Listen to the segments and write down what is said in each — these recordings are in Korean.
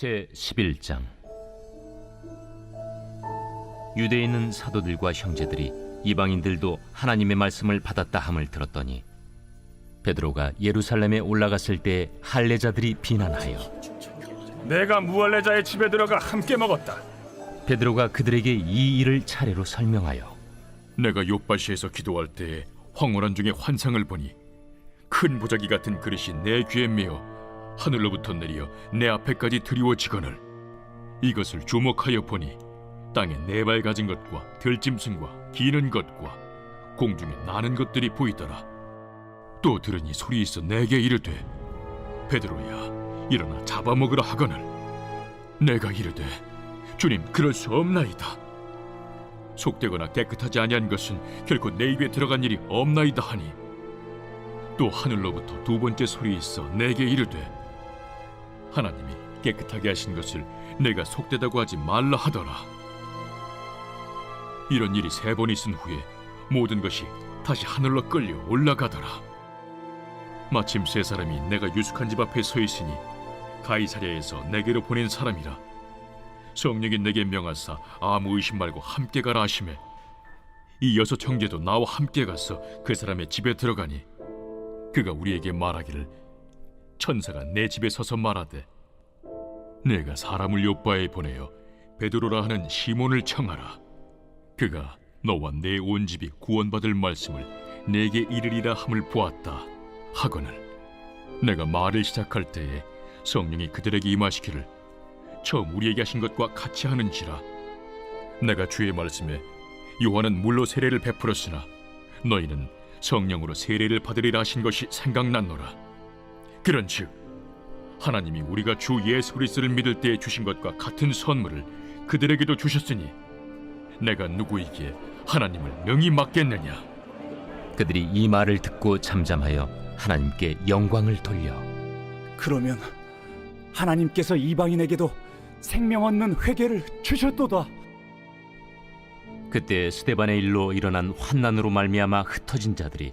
제 11장 유대에 있는 사도들과 형제들이 이방인들도 하나님의 말씀을 받았다 함을 들었더니 베드로가 예루살렘에 올라갔을 때 할례자들이 비난하여 내가 무할레자의 집에 들어가 함께 먹었다. 베드로가 그들에게 이 일을 차례로 설명하여 내가 요바시에서 기도할 때 황홀한 중에 환상을 보니 큰 보자기 같은 그릇이 내 귀에 메어 하늘로부터 내려 내 앞에까지 드리워지거늘 이것을 주목하여 보니 땅에 네 발 가진 것과 들짐승과 기는 것과 공중에 나는 것들이 보이더라. 또 들으니 소리 있어 내게 이르되 베드로야 일어나 잡아먹으라 하거늘. 내가 이르되 주님 그럴 수 없나이다. 속되거나 깨끗하지 아니한 것은 결코 내 입에 들어간 일이 없나이다 하니 또 하늘로부터 두 번째 소리 있어 내게 이르되 하나님이 깨끗하게 하신 것을 내가 속되다고 하지 말라 하더라. 이런 일이 세 번 있은 후에 모든 것이 다시 하늘로 끌려 올라가더라. 마침 세 사람이 내가 유숙한 집 앞에 서 있으니 가이사랴에서 내게로 보낸 사람이라. 성령이 내게 명하사 아무 의심 말고 함께 가라 하심에 이 여섯 형제도 나와 함께 가서 그 사람의 집에 들어가니 그가 우리에게 말하기를 천사가 내 집에 서서 말하되 내가 사람을 요바에 보내어 베드로라 하는 시몬을 청하라. 그가 너와 내 온 집이 구원받을 말씀을 내게 이르리라 함을 보았다 하거늘. 내가 말을 시작할 때에 성령이 그들에게 임하시기를 처음 우리에게 하신 것과 같이 하는지라. 내가 주의 말씀에 요한은 물로 세례를 베풀었으나 너희는 성령으로 세례를 받으리라 하신 것이 생각났노라 그런즉 하나님이 우리가 주 예수 그리스도를 믿을 때에 주신 것과 같은 선물을 그들에게도 주셨으니 내가 누구이기에 하나님을 능히 맡겠느냐 그들이 이 말을 듣고 잠잠하여 하나님께 영광을 돌려 그러면 하나님께서 이방인에게도 생명 얻는 회개를 주셨도다. 그때 스데반의 일로 일어난 환난으로 말미암아 흩어진 자들이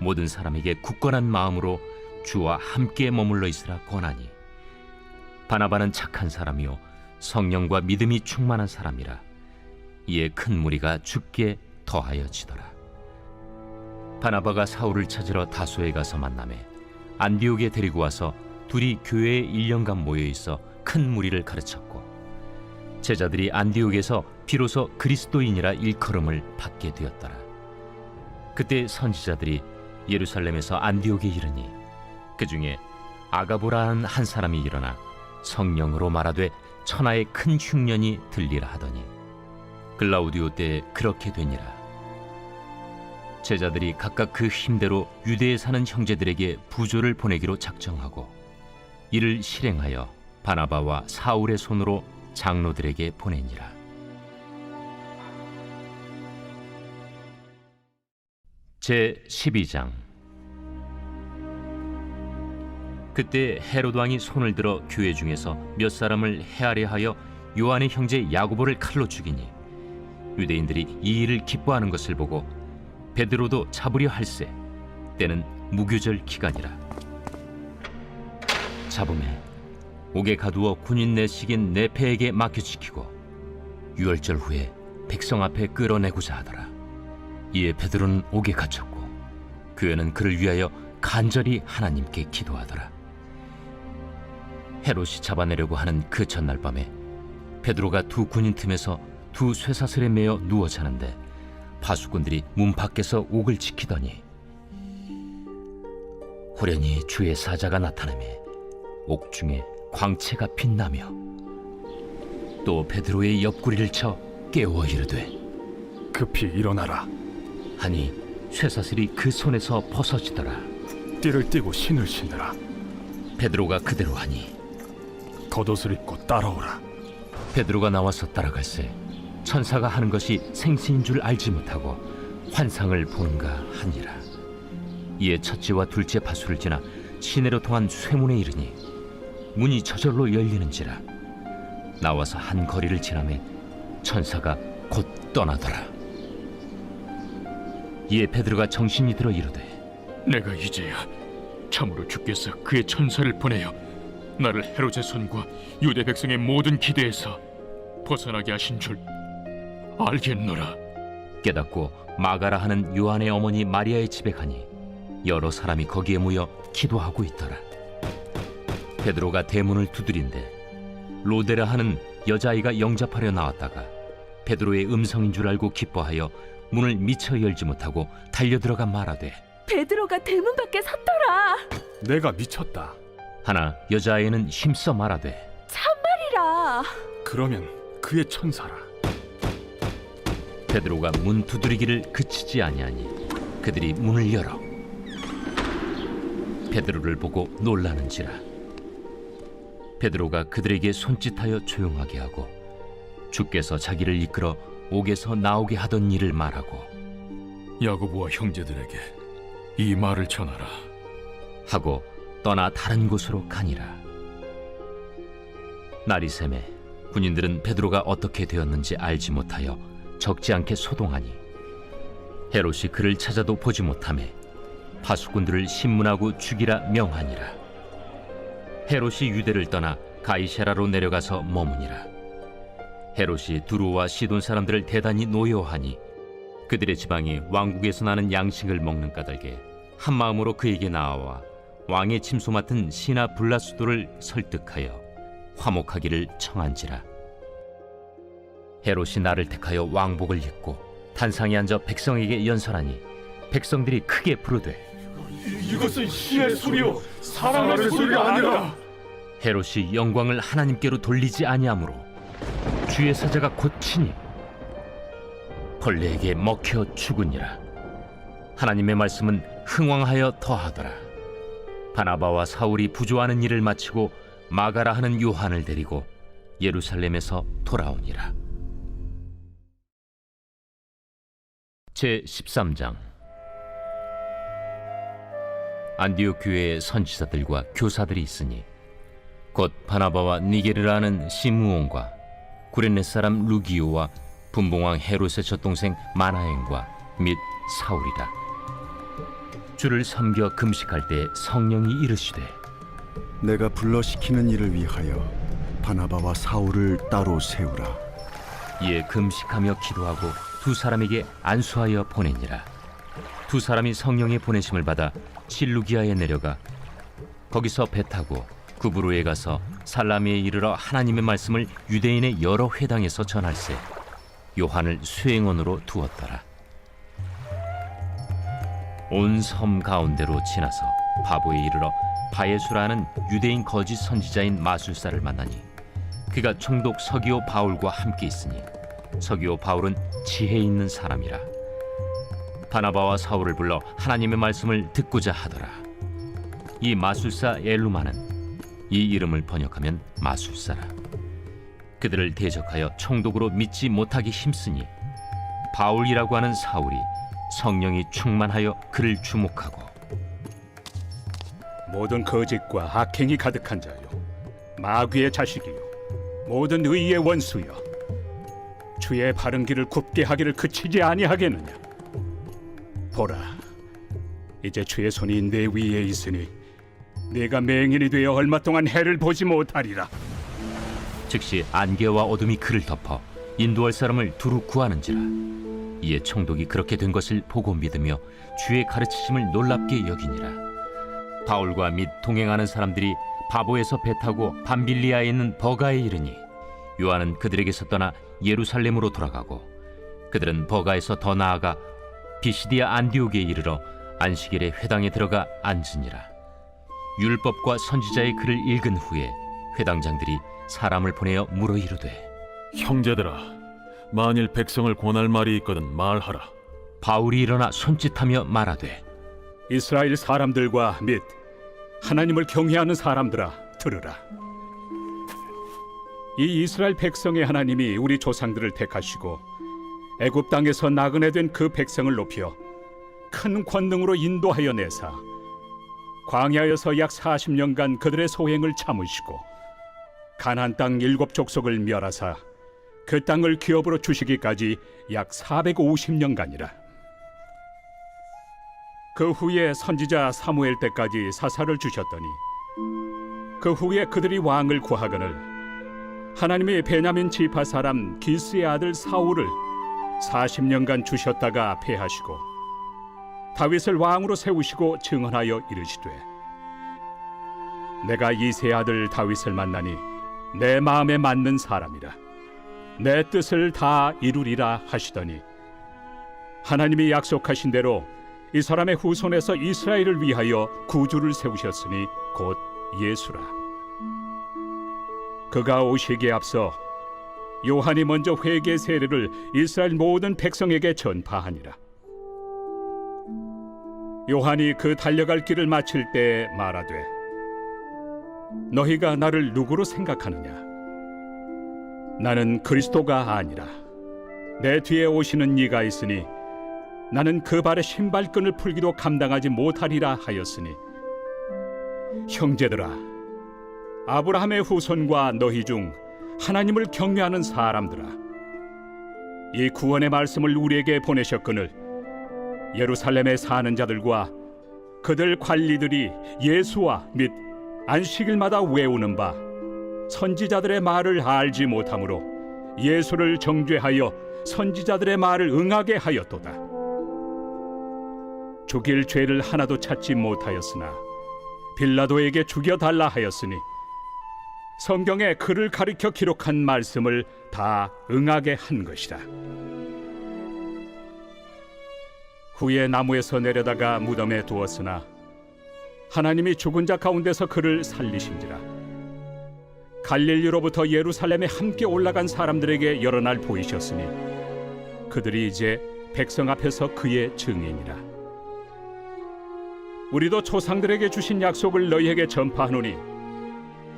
모든 사람에게 굳건한 마음으로 주와 함께 머물러 있으라 권하니. 바나바는 착한 사람이요 성령과 믿음이 충만한 사람이라. 이에 큰 무리가 죽게 더하여지더라. 바나바가 사울을 찾으러 다소에 가서 만남에 안디옥에 데리고 와서 둘이 교회에 1년간 모여 있어 큰 무리를 가르쳤고 제자들이 안디옥에서 비로소 그리스도인이라 일컬음을 받게 되었더라. 그때 선지자들이 예루살렘에서 안디옥에 이르니 그 중에 아가보라는 한 사람이 일어나 성령으로 말하되 천하의 큰 흉년이 들리라 하더니 글라우디오 때 그렇게 되니라. 제자들이 각각 그 힘대로 유대에 사는 형제들에게 부조를 보내기로 작정하고 이를 실행하여 바나바와 사울의 손으로 장로들에게 보내니라. 제 12장 그때 헤롯 왕이 손을 들어 교회 중에서 몇 사람을 해하려 하여 요한의 형제 야고보를 칼로 죽이니 유대인들이 이 일을 기뻐하는 것을 보고 베드로도 잡으려 할세 때는 무교절 기간이라 잡음에 옥에 가두어 군인 내식인 내패에게 맡겨 지키고 유월절 후에 백성 앞에 끌어내고자 하더라. 이에 베드로는 옥에 갇혔고 그애는 그를 위하여 간절히 하나님께 기도하더라. 헤롯이 잡아내려고 하는 그 전날 밤에 베드로가 두 군인 틈에서 두 쇠사슬에 매어 누워 자는데 파수꾼들이 문 밖에서 옥을 지키더니 호련히 주의 사자가 나타나매 옥중에 광채가 빛나며 또 베드로의 옆구리를 쳐 깨워 이르되 급히 일어나라. 하니 쇠사슬이 그 손에서 벗어지더라 띠를 띠고 신을 신으라. 베드로가 그대로 하니 겉옷을 입고 따라오라. 베드로가 나와서 따라갈새 천사가 하는 것이 생시인 줄 알지 못하고 환상을 보는가 하니라. 이에 첫째와 둘째 파수를 지나 시내로 통한 쇠문에 이르니 문이 저절로 열리는지라. 나와서 한 거리를 지나매 천사가 곧 떠나더라. 이에 베드로가 정신이 들어 이르되 내가 이제야 참으로 주께서 그의 천사를 보내어 나를 헤롯의 손과 유대 백성의 모든 기대에서 벗어나게 하신 줄 알겠노라. 깨닫고 마가라 하는 요한의 어머니 마리아의 집에 가니 여러 사람이 거기에 모여 기도하고 있더라. 베드로가 대문을 두드린데 로데라 하는 여자아이가 영접하려 나왔다가 베드로의 음성인 줄 알고 기뻐하여 문을 미처 열지 못하고 달려 들어가 말하되 베드로가 대문 밖에 섰더라. 내가 미쳤다. 하나 여자아이는 힘써 말하되 참말이라. 그러면 그의 천사라. 베드로가 문 두드리기를 그치지 아니하니 그들이 문을 열어 베드로를 보고 놀라는지라 베드로가 그들에게 손짓하여 조용하게 하고 주께서 자기를 이끌어 옥에서 나오게 하던 일을 말하고 야고보와 형제들에게 이 말을 전하라. 하고 떠나 다른 곳으로 가니라. 날이 새매 군인들은 베드로가 어떻게 되었는지 알지 못하여 적지 않게 소동하니 헤롯이 그를 찾아도 보지 못하매 파수꾼들을 신문하고 죽이라 명하니라. 헤롯이 유대를 떠나 가이세라로 내려가서 머무니라. 헤롯이 두루와 시돈 사람들을 대단히 노여하니 그들의 지방이 왕국에서 나는 양식을 먹는 까닭에 한 마음으로 그에게 나아와 왕의 침소 맡은 시나 블라수도를 설득하여 화목하기를 청한지라. 헤롯이 나를 택하여 왕복을 입고 단상에 앉아 백성에게 연설하니 백성들이 크게 부르되 이것은 신의 소리요 사람의 소리가 아니라. 헤롯이 영광을 하나님께로 돌리지 아니하므로 주의 사자가 곧치니 벌레에게 먹혀 죽으니라. 하나님의 말씀은 흥왕하여 더하더라 바나바와 사울이 부조하는 일을 마치고 마가라 하는 요한을 데리고 예루살렘에서 돌아오니라. 제 13장. 안디옥 교회의 선지자들과 교사들이 있으니 곧 바나바와 니게르라는 시므온과 구레네 사람 루기오와 분봉왕 헤롯의 젖동생 마나엔과 및 사울이라 주를 섬겨 금식할 때 성령이 이르시되 내가 불러시키는 일을 위하여 바나바와 사울을 따로 세우라. 이에 금식하며 기도하고 두 사람에게 안수하여 보내니라 두 사람이 성령의 보내심을 받아 실루기아에 내려가 거기서 배 타고 구브로에 가서 살라미에 이르러 하나님의 말씀을 유대인의 여러 회당에서 전할세 요한을 수행원으로 두었더라 온 섬 가운데로 지나서 바보에 이르러 바예수라는 유대인 거짓 선지자인 마술사를 만나니 그가 총독 서기오 바울과 함께 있으니 서기오 바울은 지혜 있는 사람이라. 바나바와 사울을 불러 하나님의 말씀을 듣고자 하더라. 이 마술사 엘루마는 이 이름을 번역하면 마술사라. 그들을 대적하여 총독으로 믿지 못하기 힘쓰니 바울이라고 하는 사울이 성령이 충만하여 그를 주목하고 모든 거짓과 악행이 가득한 자요 마귀의 자식이요 모든 의의 원수여 주의 바른 길을 굽게 하기를 그치지 아니하겠느냐? 보라 이제 주의 손이 내 위에 있으니 내가 맹인이 되어 얼마 동안 해를 보지 못하리라. 즉시 안개와 어둠이 그를 덮어 인도할 사람을 두루 구하는지라 이에 총독이 그렇게 된 것을 보고 믿으며 주의 가르치심을 놀랍게 여기니라. 바울과 및 동행하는 사람들이 바보에서 배 타고 밤빌리아에 있는 버가에 이르니 요한은 그들에게서 떠나 예루살렘으로 돌아가고 그들은 버가에서 더 나아가 비시디아 안디옥에 이르러 안식일에 회당에 들어가 앉으니라. 율법과 선지자의 글을 읽은 후에 회당장들이 사람을 보내어 물어 이르되 형제들아, 만일 백성을 권할 말이 있거든 말하라. 바울이 일어나 손짓하며 말하되 이스라엘 사람들과 및 하나님을 경외하는 사람들아 들으라 이 이스라엘 백성의 하나님이 우리 조상들을 택하시고 애굽 땅에서 나그네 된 그 백성을 높여 큰 권능으로 인도하여 내사 광야에서 약 40년간 그들의 소행을 참으시고 가나안 땅 일곱 족속을 멸하사 그 땅을 기업으로 주시기까지 약 450년간이라. 그 후에 선지자 사무엘 때까지 사사를 주셨더니 그 후에 그들이 왕을 구하거늘 하나님이 베냐민 지파 사람 기스의 아들 사울을 40년간 주셨다가 패하시고 다윗을 왕으로 세우시고 증언하여 이르시되 내가 이세 아들 다윗을 만나니 내 마음에 맞는 사람이라 내 뜻을 다 이루리라 하시더니 하나님이 약속하신 대로 이 사람의 후손에서 이스라엘을 위하여 구주를 세우셨으니 곧 예수라. 그가 오시기에 앞서 요한이 먼저 회개 세례를 이스라엘 모든 백성에게 전파하니라. 요한이 그 달려갈 길을 마칠 때 말하되 너희가 나를 누구로 생각하느냐 나는 그리스도가 아니라 내 뒤에 오시는 이가 있으니 나는 그 발의 신발끈을 풀기도 감당하지 못하리라 하였으니 형제들아 아브라함의 후손과 너희 중 하나님을 경외하는 사람들아 이 구원의 말씀을 우리에게 보내셨거늘 예루살렘에 사는 자들과 그들 관리들이 예수와 및 안식일마다 외우는 바 선지자들의 말을 알지 못하므로 예수를 정죄하여 선지자들의 말을 응하게 하였도다. 죽일 죄를 하나도 찾지 못하였으나 빌라도에게 죽여달라 하였으니 성경에 그를 가리켜 기록한 말씀을 다 응하게 한 것이다. 후에 나무에서 내려다가 무덤에 두었으나 하나님이 죽은 자 가운데서 그를 살리신지라. 갈릴리로부터 예루살렘에 함께 올라간 사람들에게 여러 날 보이셨으니 그들이 이제 백성 앞에서 그의 증인이라. 우리도 조상들에게 주신 약속을 너희에게 전파하노니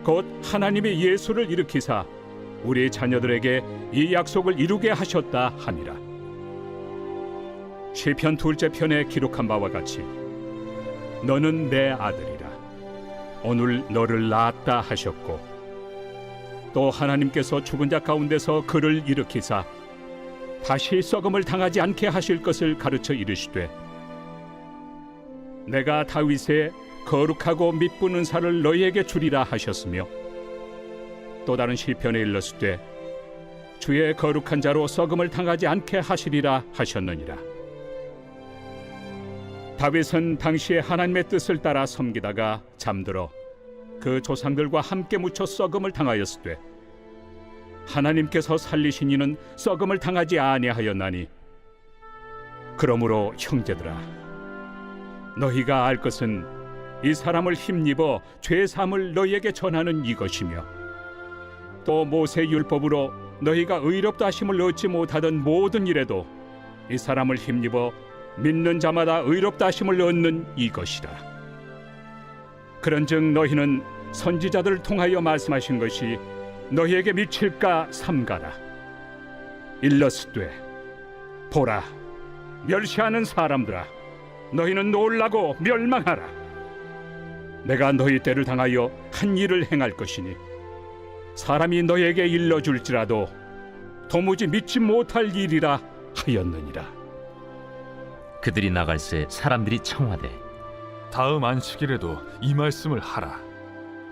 곧 하나님이 예수를 일으키사 우리 자녀들에게 이 약속을 이루게 하셨다 함이라. 시편 둘째 편에 기록한 바와 같이 너는 내 아들이라 오늘 너를 낳았다 하셨고 또 하나님께서 죽은 자 가운데서 그를 일으키사 다시 썩음을 당하지 않게 하실 것을 가르쳐 이르시되 내가 다윗의 거룩하고 밑부는 살을 너희에게 주리라 하셨으며 또 다른 시편에 일렀을 주의 거룩한 자로 썩음을 당하지 않게 하시리라 하셨느니라. 다윗은 당시에 하나님의 뜻을 따라 섬기다가 잠들어 그 조상들과 함께 묻혀 썩음을 당하였을 때 하나님께서 살리신 이는 썩음을 당하지 아니하였나니. 그러므로 형제들아 너희가 알 것은 이 사람을 힘입어 죄 사함을 너희에게 전하는 이것이며 또 모세 율법으로 너희가 의롭다 하심을 얻지 못하던 모든 일에도 이 사람을 힘입어 믿는 자마다 의롭다 하심을 얻는 이것이라. 그런즉 너희는 선지자들을 통하여 말씀하신 것이 너희에게 미칠까 삼가라. 일러스되 보라 멸시하는 사람들아 너희는 놀라고 멸망하라. 내가 너희 때를 당하여 한 일을 행할 것이니 사람이 너에게 일러줄지라도 도무지 믿지 못할 일이라 하였느니라. 그들이 나갈 새 사람들이 청하되 다음 안식일에도 이 말씀을 하라.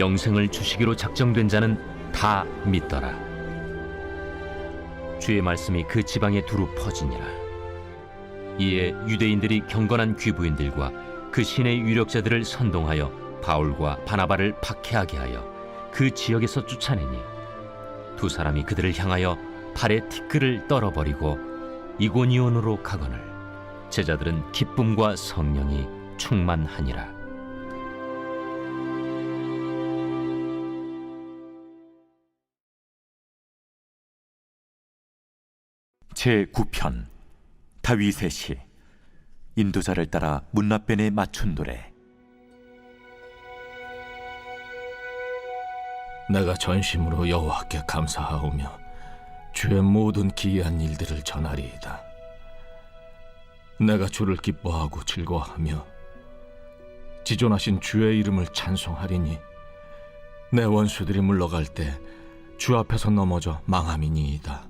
영생을 주시기로 작정된 자는 다 믿더라. 주의 말씀이 그 지방에 두루 퍼지니라. 이에 유대인들이 경건한 귀부인들과 그 신의 유력자들을 선동하여 바울과 바나바를 박해하게 하여 그 지역에서 쫓아내니 두 사람이 그들을 향하여 발에 티끌을 떨어버리고 이고니온으로 가거늘 제자들은 기쁨과 성령이 충만하니라. 제 9편 다윗의 시 인도자를 따라 문나변에 맞춘 노래 내가 전심으로 여호와께 감사하오며 주의 모든 기이한 일들을 전하리이다. 내가 주를 기뻐하고 즐거워하며 지존하신 주의 이름을 찬송하리니 내 원수들이 물러갈 때 주 앞에서 넘어져 망함이니이다.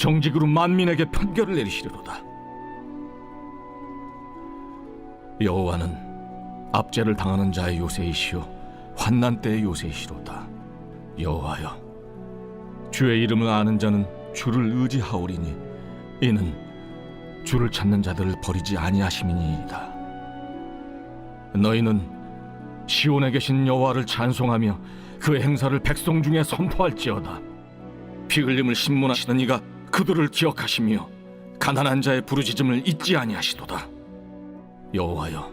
정직으로 만민에게 판결을 내리시리로다. 여호와는 압제를 당하는 자의 요새이시오 환난 때의 요새이시로다. 여호와여, 주의 이름을 아는 자는 주를 의지하오리니 이는 주를 찾는 자들을 버리지 아니하심이니이다. 너희는 시온에 계신 여호와를 찬송하며 그 행사를 백성 중에 선포할지어다. 피 흘림을 신문하시는 이가 그들을 기억하시며 가난한 자의 부르짖음을 잊지 아니하시도다. 여호와여,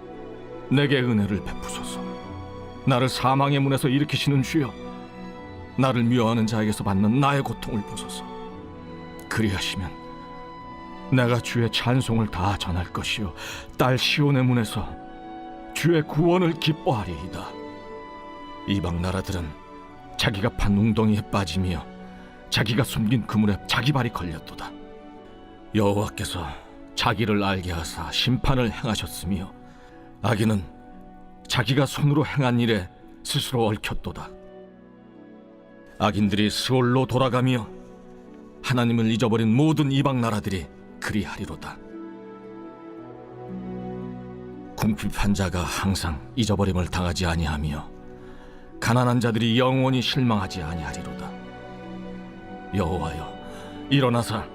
내게 은혜를 베푸소서. 나를 사망의 문에서 일으키시는 주여, 나를 미워하는 자에게서 받는 나의 고통을 보소서. 그리하시면 내가 주의 찬송을 다 전할 것이요, 딸 시온의 문에서 주의 구원을 기뻐하리이다. 이방 나라들은 자기가 판 웅덩이에 빠지며 자기가 숨긴 그물에 자기 발이 걸렸도다. 여호와께서 자기를 알게 하사 심판을 행하셨으며 악인은 자기가 손으로 행한 일에 스스로 얽혔도다. 악인들이 스올로 돌아가며 하나님을 잊어버린 모든 이방 나라들이 그리하리로다. 궁핍한 자가 항상 잊어버림을 당하지 아니하며 가난한 자들이 영원히 실망하지 아니하리로다. 여호와여, 일어나사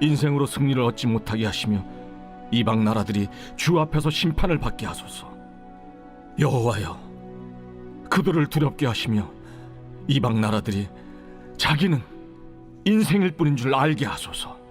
인생으로 승리를 얻지 못하게 하시며 이방 나라들이 주 앞에서 심판을 받게 하소서. 여호와여, 그들을 두렵게 하시며 이방 나라들이 자기는 인생일 뿐인 줄 알게 하소서.